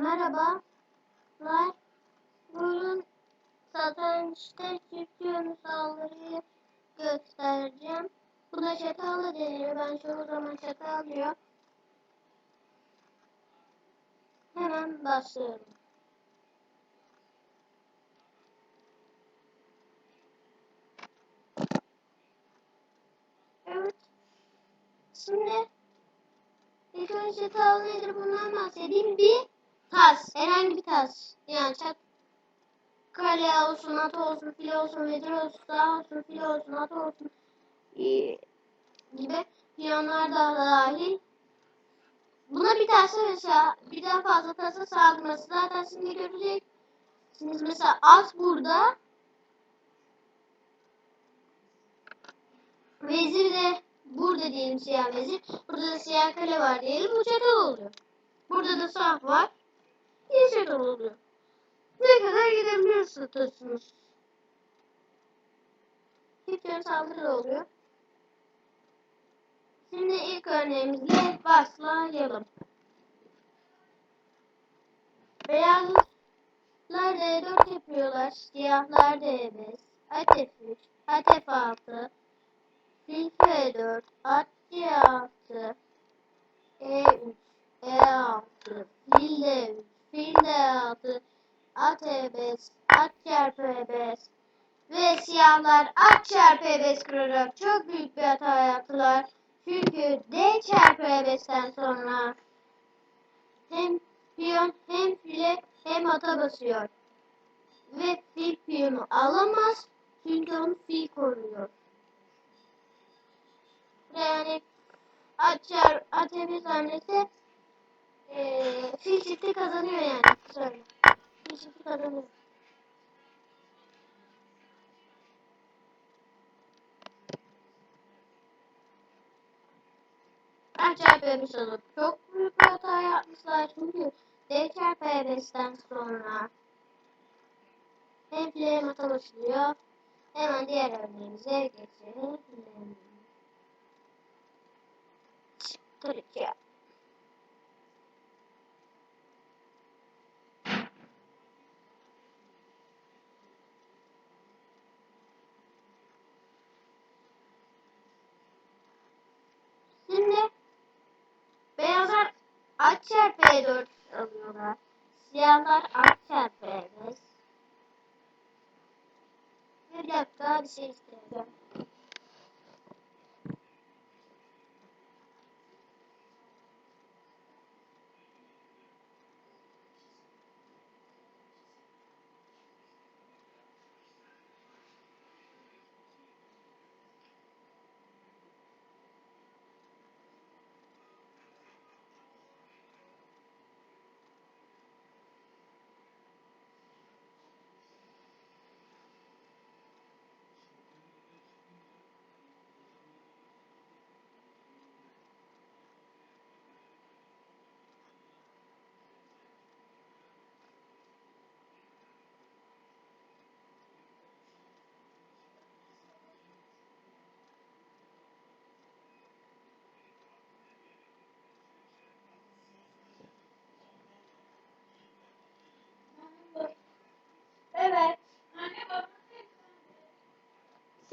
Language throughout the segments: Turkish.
Merhabalar. Bugün satrançta çift yönlü saldırıyı göstereceğim. Bu da şakalı deniyor. Ben çoğu zaman şakal diyor. Hemen başlıyorum. Evet. Şimdi ilk önce şakalı nedir bundan bahsedeyim. Bir tas. Herhangi bir tas. Yani çat kale olsun, at olsun, fil olsun, vezir olsun, sağ olsun, fil olsun, at olsun ee, gibi piyonlar da dahil. Buna bir tasa mesela birden fazla tasa saldırması zaten şimdi göreceksiniz. Mesela at burada vezir de burada diyelim siyah vezir. Burada da siyah kale var diyelim. Bu çatal oluyor. Burada da saf var. Çatal oluyor. Ne kadar gidebiliyorsunuz. Yön saldırı oluyor. Şimdi ilk örneğimizle başlayalım. Beyazlar D4 yapıyorlar. Siyahlar D5. At F3. At F6. Fil F4. At C6. E3. E6. Fil D3. Fil D6. At E5. At çarpı E5. Ve siyahlar E5 kurarak çok büyük bir hata yaptılar. Çünkü D çarpı E5'ten sonra hem piyon hem file hem ata basıyor. Ve fil piyonu alamaz. Çünkü onu fil koruyor. Yani açar ATV hamlesi e, fil çifti kazanıyor yani. Söyle. Fil çifti kazanıyor. D çarpı E5 alıp çok büyük bir hata yapmışlar çünkü D çarpı E5'ten sonra hem file hem ata başlıyor. Hemen diğer örneğimize geçelim. Türkiye. Şimdi B4 alıyorlar. Siyahlar Akçer B'miz. Bir dakika bir şey isteyeceğim.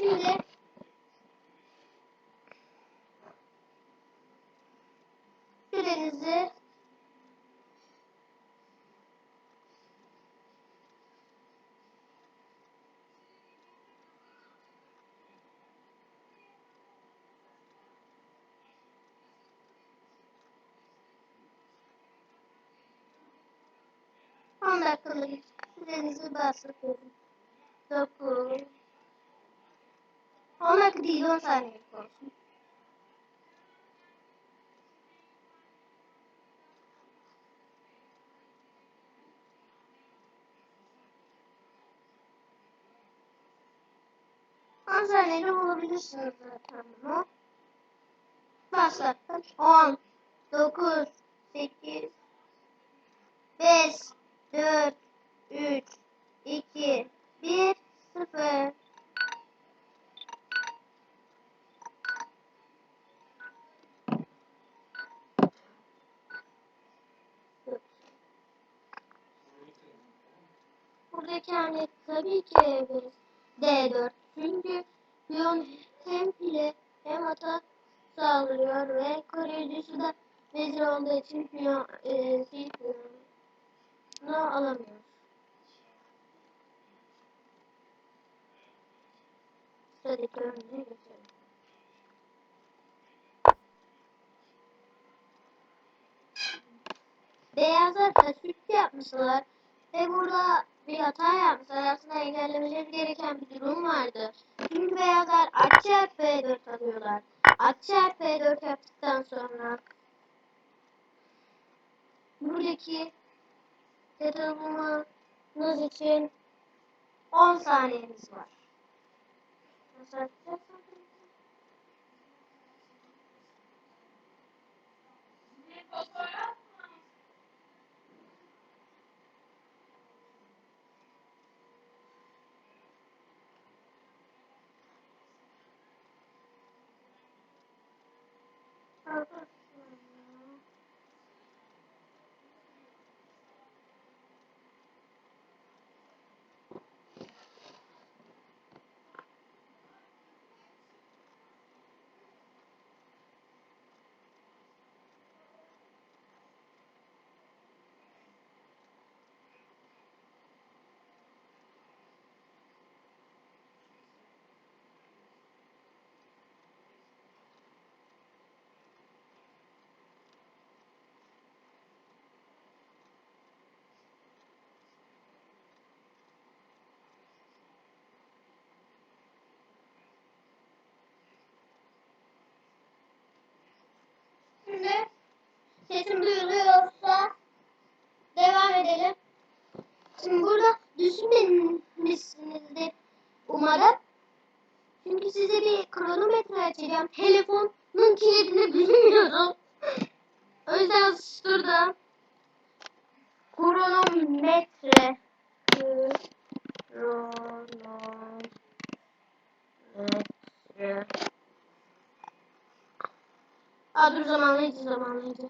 Şimdi sürenizi on dakikalık sürenizi başlatıyorum. Dokuz. 10 dakika değil 10 saniyelik olsun. Hazaneyle bulabilirsiniz zaten bunu. Başlattım. 10, 9, 8, 5, 4, 3, tabii ki D4. Çünkü piyon hem file hem ata saldırıyor ve koruyucusu da vezir olduğu için piyon e, alamıyor. Sıradaki örneğe geçelim. Beyazlar tasvip yapmışlar ve burada bir hata yapmışlar. Aslında engellemeleri gereken bir durum vardı. Çünkü beyazlar çarpı B4 alıyorlar. Çarpı B4 yaptıktan sonra buradaki detayı bulmanız için 10 saniyeniz var. Nasıl yapacağız? Sesim duyuluyorsa devam edelim. Şimdi burada düşünmemişsinizdir umarım. Çünkü size bir kronometre açacağım. Telefonun kilidini bilmiyorum. o yüzden susturdım. Kronometre. Kronometre. Aa dur zamanlayıcı zamanlayıcı.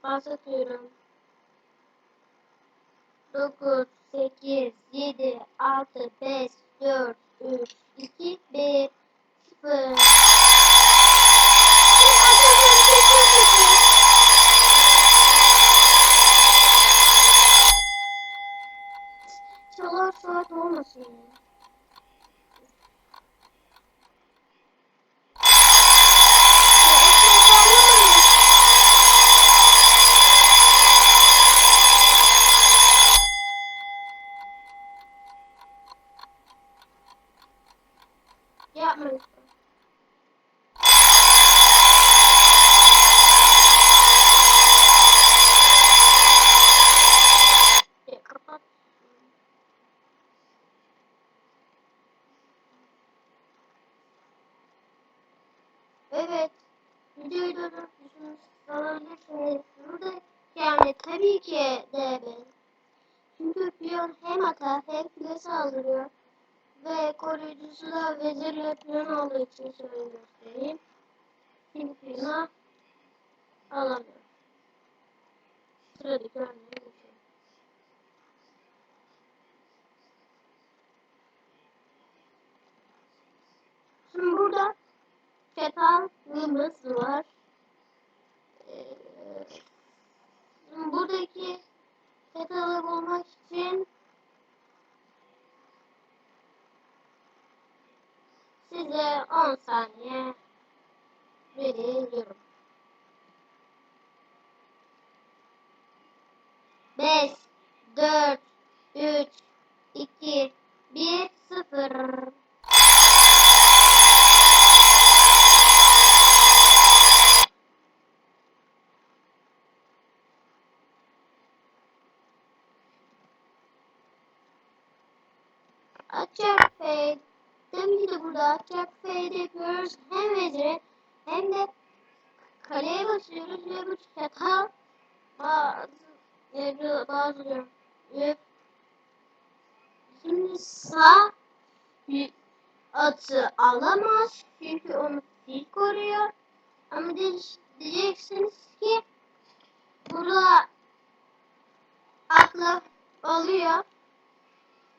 Bahsediyorum. 9, 8, 7, 6, 5, 4, 3, 2, 1, 0. Çalar saat olmasın. Yapma lütfen. Ya kapat. Evet. Videoyu durdurup düşünmüş olabilirsiniz. Burada yani tabii ki de ben. Çünkü piyon hem atar hem file saldırıyor. Ve koruyucusu da vezirle piyon olduğu için şöyle göstereyim. Şimdi piyona alamıyor. Sıradaki örneğe geçelim. Şimdi burada çatalımız var. Ee, buradaki çatalı bulmak için size 10 saniye veriyorum. 5, 4, 3, 2, 1, 0. atacak fade yapıyoruz. Hem vezire hem de kaleye basıyoruz ve bu çatal bazı bazı diyorum. Ve şimdi sağ atı alamaz çünkü onu fil koruyor. Ama diyeceksiniz ki burada akla oluyor.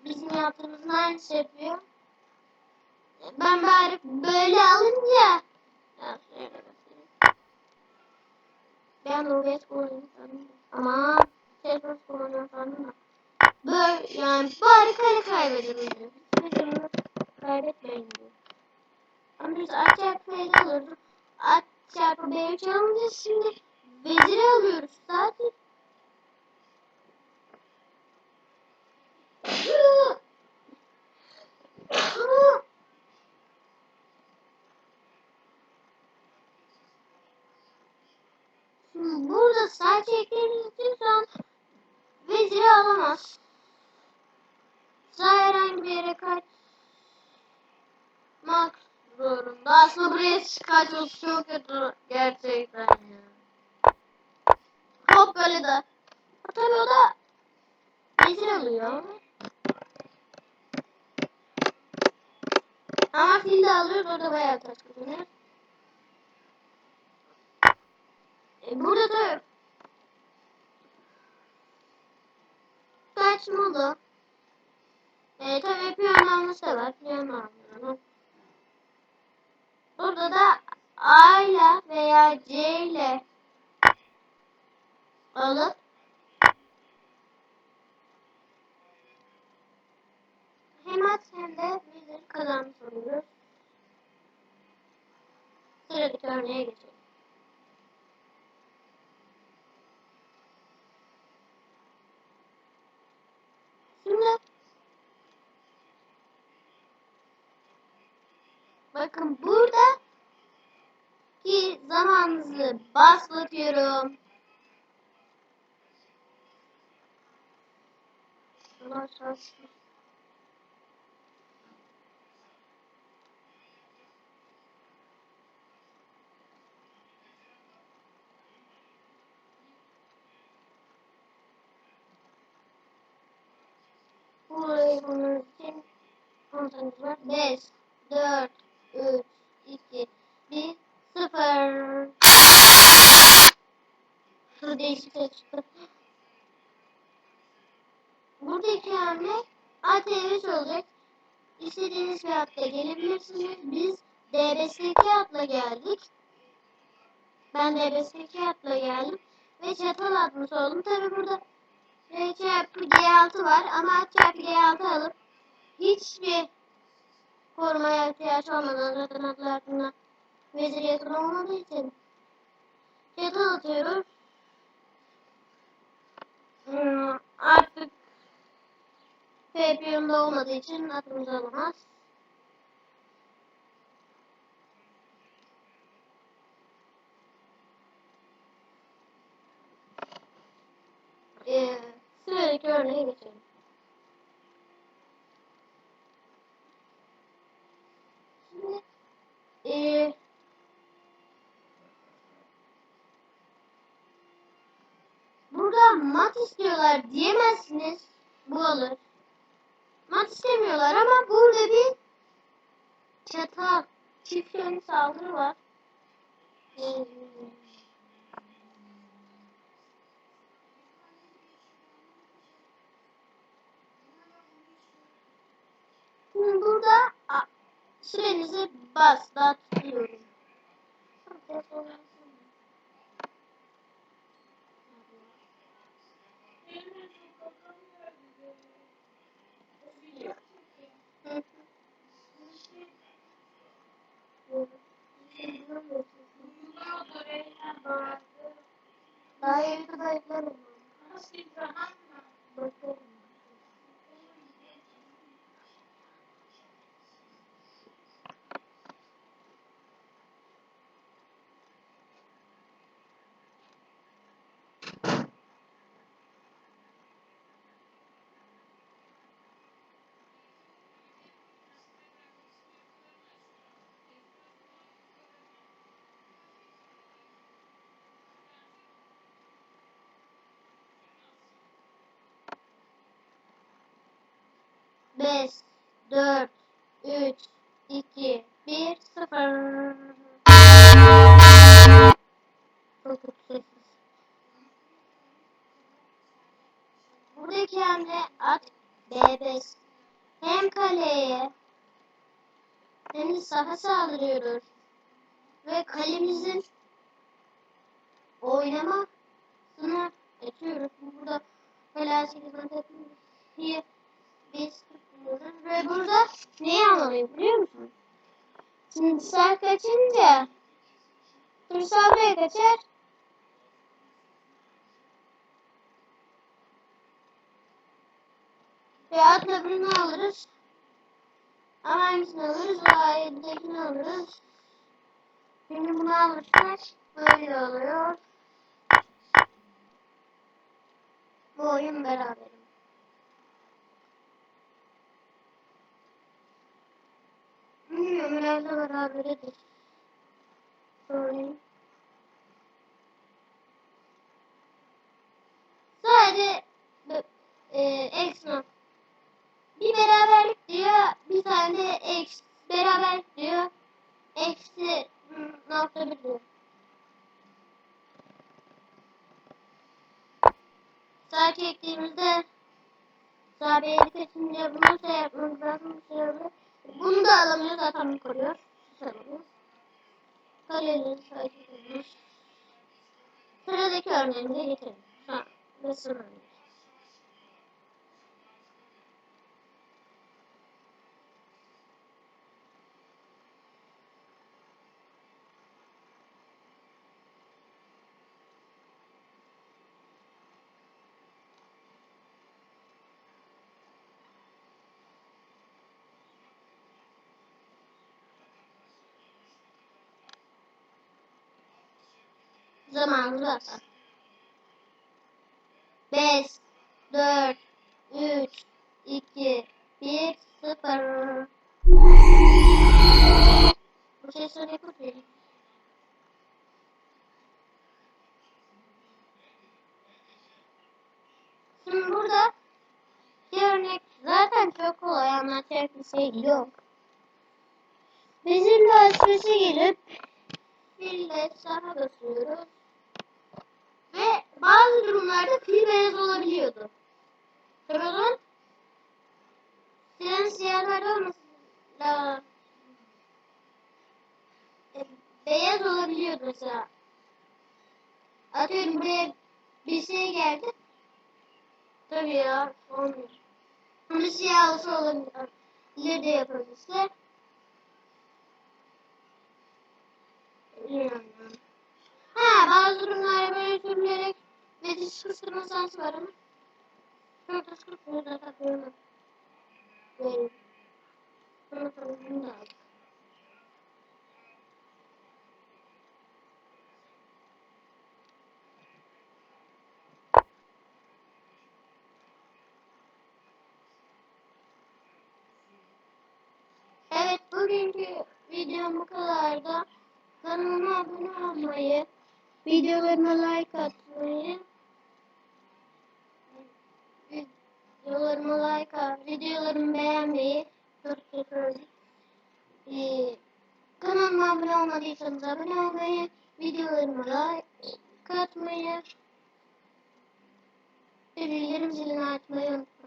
Bizim yaptığımızın aynısı yapıyor. Ben bari böyle alınca ben Robert kullanıyorum. Ama Salesforce kullanıyorum sandım da. Böyle yani bari kare kaybedelim. Hiçbir kaybetmeyin diyor. Ama biz at çarpı feyde alıyorduk. At çarpı B3 alınca şimdi veziri alıyoruz zaten. Şimdi burada sağ çektiğiniz için son veziri alamaz. Sağ herhangi bir yere kaçmak zorunda. Aslında buraya kaçması çok kötü gerçekten ya. Hop böyle de. Tabii o da vezir alıyor. Ama fil de alıyoruz orada bayağı taş kazanır. E, burada da kaçmalı. E, tabii piyonlanmış da var. Piyonlanmış. Burada da A ile veya C ile alıp hem at hem de bizleri kazanmış oluyoruz. Sıradaki örneğe geçelim. Şimdi bakın burada ki zamanınızı başlatıyorum. Allah şaşsın. Burayı bunun için kontrolümüz var. 5, 4, 3, 2, 1, 0. Şu değişik çıktı. Buradaki hamle ATV olacak. İstediğiniz bir atla gelebilirsiniz. Biz DBS2 atla geldik. Ben DBS2 atla geldim. Ve çatal atmış oldum. Tabi burada R çarpı G6 var ama çarpı G6 alıp hiçbir korumaya ihtiyaç olmadan zaten adlı hakkında vezir yakın olmadığı için çatal atıyoruz. Hmm, artık F piyonda olmadığı için atımız alamaz. Ee, sıradaki örneğe geçelim. Şimdi ee, burada mat istiyorlar diyemezsiniz. Bu alır. Mat istemiyorlar ama burada bir çatal çift yönlü saldırı var. Ee, burada Senize başlatıyorum. Daha yeni kadar eklerim. Nasıl bir. 5, 4, 3, 2, 1, 0. Çok kötü. Buradaki hamle at B5. Hem kaleye hem de saha saldırıyoruz. Ve kalemizin oynamasını açıyoruz. Burada helal şekilde hepimiz 1, ve burada neyi anlamıyor biliyor musun? Şimdi sen kaçınca Tursal Bey kaçar. Ve atla birini alırız. Ama hangisini alırız? Vahid'dekini alırız. Şimdi bunu alırsak böyle oluyor. Bu oyun beraber. Bilmiyorum herhalde beraberedir. Sorayım. Sadece e, X not. Bir beraberlik diyor, bir tane de X beraberlik diyor. Eksi nokta bir diyor. Sağ çektiğimizde sağ bir kaçınca bunu şey yapmamız lazım. Şey. Bunu da alamıyor zaten koruyor. Sanırım. Kaleleri sağ çekiyoruz. Sıradaki örneğimize geçelim. Ha, resim örneği. Varsa. 5, 4, 3, 2, 1, 0. Bu sesleri yapabilirim. Şimdi burada bir örnek zaten çok kolay anlatacak bir şey yok. Bizim de açması gelip fille sağa basıyoruz. Ve bazı durumlarda fil beyaz olabiliyordu. Trabzon silen siyahlar olmasa e, beyaz olabiliyordu mesela. Atıyorum buraya bir şey geldi. Tabii ya olmuyor. Ama siyah olsa olabilir de yapabilirse. Bilmiyorum. Ha bazı durumlarda böyle sürülerek ve diş kıstırma sansı var ama. Şurada kıstırma da takıyorum. Böyle. Şurada takıyorum da aldım. Bugünkü videom bu kadardı. Kanalıma abone olmayı, videolarıma like atmayı, videolarıma like at, videolarımı beğenmeyi. Ee, kanalıma abone olmadıysanız abone olmayı, videolarıma like atmayı bildirim zilini açmayı unutmayın.